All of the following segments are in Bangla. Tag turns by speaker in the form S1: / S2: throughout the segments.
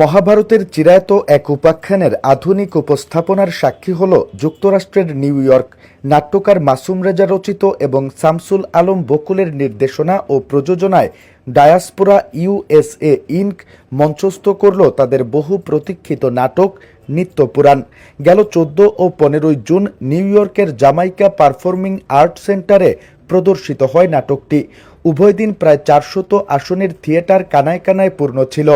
S1: মহাভারতের চিরায়ত এক উপাখ্যানের আধুনিক উপস্থাপনার সাক্ষী হল যুক্তরাষ্ট্রের নিউ ইয়র্ক নাট্যকার মাসুম রেজা রচিত এবং শামসুল আলম বকুলের নির্দেশনা ও প্রযোজনায় ডায়াসপোরা ইউএসএ ইনক মঞ্চস্থ করল তাদের বহু প্রতীক্ষিত নাটক নিত্যপুরাণ। গেল চোদ্দ ও পনেরোই জুন নিউ ইয়র্কের জামাইকা পারফর্মিং আর্ট সেন্টারে প্রদর্শিত হয় নাটকটি। উভয় দিন প্রায় চারশত আসনের থিয়েটার কানায় কানায় পূর্ণ ছিল,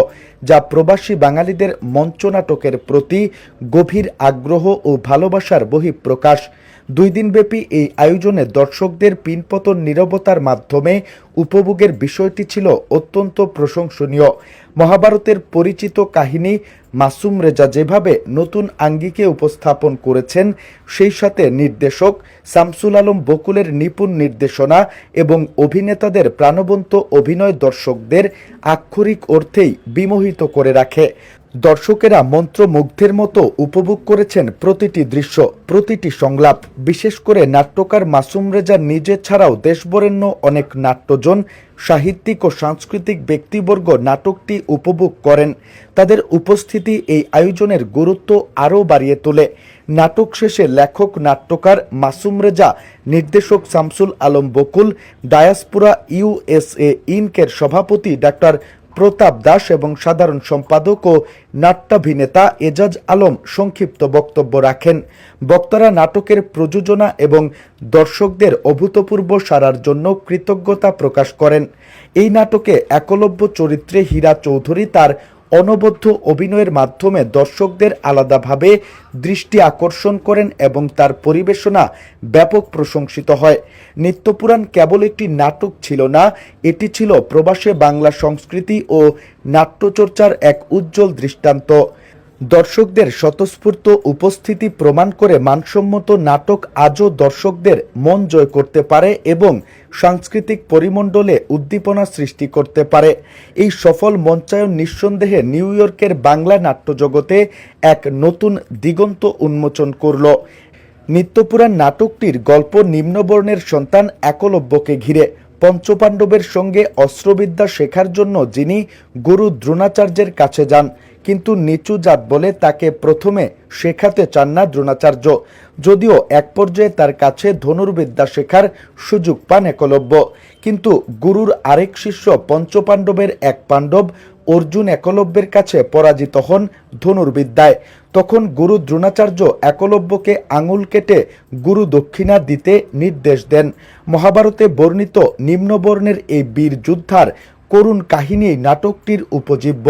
S1: যা প্রবাসী বাঙালিদের মঞ্চনাটকের প্রতি গভীর আগ্রহ ও ভালোবাসার বহিঃপ্রকাশ। দুই দিনব্যাপী এই আয়োজনে দর্শকদের পিনপতন নীরবতার মাধ্যমে উপভোগের বিষয়টি ছিল অত্যন্ত প্রশংসনীয়। মহাভারতের পরিচিত কাহিনী মাসুম রেজা যেভাবে নতুন আঙ্গিকে উপস্থাপন করেছেন, সেই সাথে নির্দেশক শামসুল আলম বকুলের নিপুণ নির্দেশনা এবং অভিনেতাদের প্রাণবন্ত অভিনয় দর্শকদের আক্ষরিক অর্থেই বিমোহিত করে রাখে। দর্শকেরা মন্ত্রমুগ্ধের মতো উপভোগ করেছেন প্রতিটি দৃশ্য, প্রতিটি সংলাপ। বিশেষ করে নাট্যকার মাসুম রেজা নিজে ছাড়াও দেশবরেণ্য অনেক নাট্যজন, সাহিত্যিক ও সাংস্কৃতিক ব্যক্তিবর্গ নাটকটি উপভোগ করেন। তাদের উপস্থিতি এই আয়োজনের গুরুত্ব আরও বাড়িয়ে তোলে। নাটক শেষে লেখক নাট্যকার মাসুম রেজা, নির্দেশক শামসুল আলম বকুল ডায়াসপুরা ইউএসএ ইনকের সভাপতি ডাক্তার প্রতাপ দাস এবং সাধারণ সম্পাদক ও নাট্যাভিনেতা এজাজ আলম সংক্ষিপ্ত বক্তব্য রাখেন। বক্তারা নাটকের প্রযোজনা এবং দর্শকদের অভূতপূর্ব সারার জন্য কৃতজ্ঞতা প্রকাশ করেন। এই নাটকে একলব্য চরিত্রে হীরা চৌধুরী তার অনবদ্য অভিনয়ের মাধ্যমে দর্শকদের আলাদাভাবে দৃষ্টি আকর্ষণ করেন এবং তার পরিবেশনা ব্যাপক প্রশংসিত হয়। নিত্যপুরাণ কেবল একটি নাটক ছিল না, এটি ছিল প্রবাসে বাংলা সংস্কৃতি ও নাট্যচর্চার এক উজ্জ্বল দৃষ্টান্ত। দর্শকদের স্বতঃস্ফূর্ত উপস্থিতি প্রমাণ করে মানসম্মত নাটক আজও দর্শকদের মন জয় করতে পারে এবং সাংস্কৃতিক পরিমণ্ডলে উদ্দীপনা সৃষ্টি করতে পারে। এই সফল মঞ্চায়ন নিঃসন্দেহে নিউ ইয়র্কের বাংলা নাট্যজগতে এক নতুন দিগন্ত উন্মোচন করল। নিত্যপুরাণ নাটকটির গল্প নিম্নবর্ণের সন্তান একলব্যকে ঘিরে। পঞ্চপাণ্ডবের সঙ্গে অস্ত্রবিদ্যা শেখার জন্য যিনি গুরু দ্রোণাচার্যের কাছে যান। কিন্তু নিচু জাত বলে তাকে প্রথমে শেখাতে চান না দ্রোণাচার্য। যদিও এক পর্যায়ে তার কাছে ধনুর্বিদ্যা শেখার সুযোগ পান একলব্য। কিন্তু গুরুর আরেক শিষ্য পঞ্চপাণ্ডবের এক পাণ্ডব অর্জুন একলব্যের কাছে পরাজিত হন ধনুর্বিদ্যায়। তখন গুরু দ্রোণাচার্য একলব্যকে আঙুল কেটে গুরু দক্ষিণা দিতে নির্দেশ দেন। মহাভারতে বর্ণিত নিম্নবর্ণের এই বীর যোদ্ধার করুণ কাহিনী নাটকটির উপজীব্য।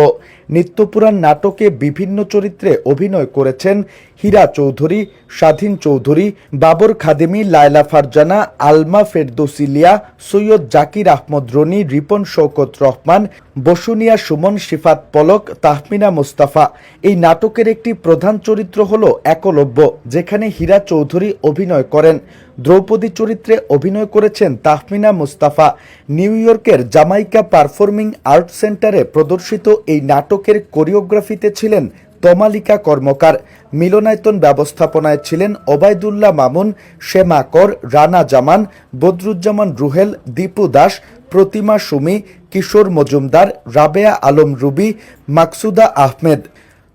S1: নিত্যপুরাণ নাটকে বিভিন্ন চরিত্রে অভিনয় করেছেন হীরা চৌধুরী, স্বাধীন চৌধুরী, বাবর খাদেমি, লায়লা ফারজানা, আলমা ফেরদৌসিলিয়া সৈয়দ জাকির আহমদ রনি, রিপন শৌকত রহমান, বসুনিয়া সুমন, শিফাত পলক, তাহমিনা মুস্তাফা। এই নাটকের একটি প্রধান চরিত্র হল একলব্য, যেখানে হীরা চৌধুরী অভিনয় করেন। দ্রৌপদী চরিত্রে অভিনয় করেছেন তাহমিনা মুস্তাফা। নিউ ইয়র্কের জামাইকা পারফর্মিং আর্ট সেন্টারে প্রদর্শিত এই নাটকের কোরিওগ্রাফিতে ছিলেন তমালিকা কর্মকার। মিলনায়তন ব্যবস্থাপনায় ছিলেন ওবায়দুল্লাহ মামুন, শেমা কর, রানা জামান, বদরুজ্জামান রুহেল, দীপু দাস, প্রতিমা সুমি, কিশোর মজুমদার, রাবেয়া আলম রুবি, মাকসুদা আহমেদ।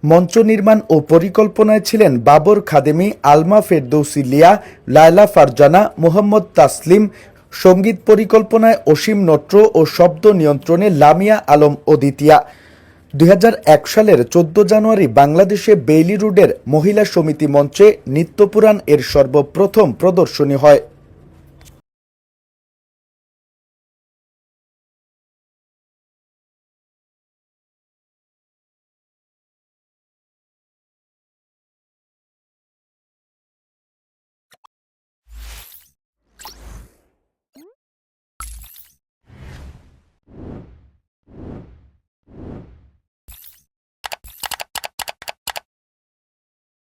S1: মঞ্চ নির্মাণ ও পরিকল্পনায় ছিলেন বাবর খাদেমি, আলমা ফেরদৌসি লিয়া, লায়লা ফারজানা, মোহাম্মদ তাসলিম, সংগীত পরিকল্পনায় অসীম নট্র ও শব্দ নিয়ন্ত্রণে লামিয়া আলম অদিতিয়া দুই সালের চোদ্দ জানুয়ারি বাংলাদেশে বেইলি রোডের মহিলা সমিতি মঞ্চে নিত্যপুরাণ এর সর্বপ্রথম প্রদর্শনী হয়।